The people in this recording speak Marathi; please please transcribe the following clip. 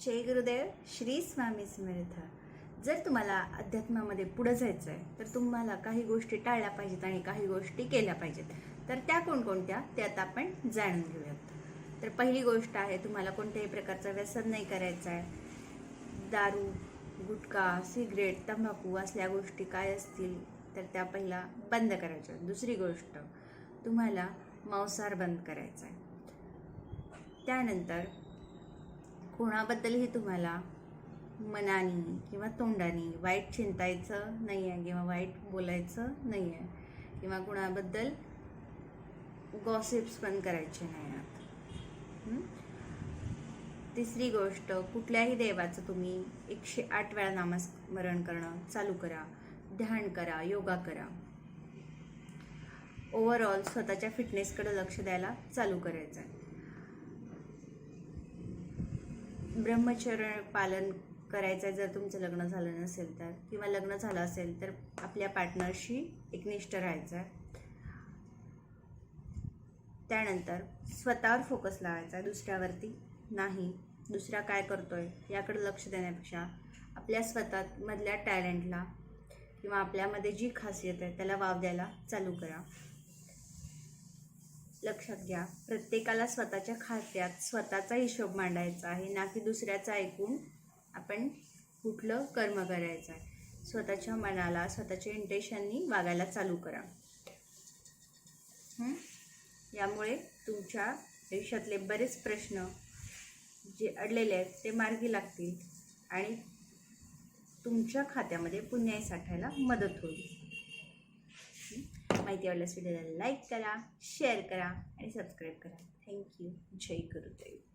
जय गुरुदेव श्री स्वामी समर्थ. जर तुम्हाला अध्यात्मामध्ये पुढं जायचं आहे तर तुम्हाला काही गोष्टी टाळल्या पाहिजेत आणि काही गोष्टी केल्या पाहिजेत. तर त्या कोणकोणत्या? ते आता आपण जाणून घेऊयात. तर पहिली गोष्ट आहे तुम्हाला कोणत्याही प्रकारचं व्यसन नाही करायचं आहे. दारू गुटखा सिगरेट तंबाखू असल्या गोष्टी काय असतील तर त्या पहिला बंद करायच्या. दुसरी गोष्ट तुम्हाला मांसाहार बंद करायचा आहे. त्यानंतर कोणाबद्दलही तुम्हाला मनाने किंवा तोंडाने वाईट चिंतायचं नाही आहे किंवा वाईट बोलायचं नाही आहे किंवा कुणाबद्दल गॉसिप्स पण करायचे नाही आहेत. तिसरी गोष्ट कुठल्याही देवाचं तुम्ही एकशे आठ वेळा नामस्मरण करणं चालू करा ध्यान करा योगा करा. ओव्हरऑल स्वतःच्या फिटनेसकडे लक्ष द्यायला चालू करायचं आहे ब्रह्मचर्य पालन करायचं आहे जर तुमचं लग्न झालं नसेल तर किंवा लग्न झालं असेल तर आपल्या पार्टनरशी एकनिष्ठ राहायचं आहे. त्यानंतर स्वतःवर फोकस लावायचा आहे दुसऱ्यावरती नाही. दुसरा काय करतोय याकडे लक्ष देण्यापेक्षा आपल्या स्वतः मधल्या टॅलेंटला किंवा आपल्यामध्ये जी खासियत आहे त्याला वाव द्यायला चालू करा. लक्षात घ्या. प्रत्येकाला स्वतःच्या खात्यात स्वतःचा हिशोब मांडायचा आहे ना की दुसऱ्याचा ऐकून आपण कुठलं कर्म करायचं आहे. स्वतःच्या मनाला स्वतःच्या इंटेशननी वागायला चालू करा. यामुळे तुमच्या आयुष्यातले बरेच प्रश्न जे अडलेले आहेत ते मार्गी लागतील आणि तुमच्या खात्यामध्ये पुण्याही साठायला मदत होईल. माहिती आवडल्यास व्हिडिओला लाईक करा शेअर करा आणि सबस्क्राईब करा. Thank you Jai Gurudev.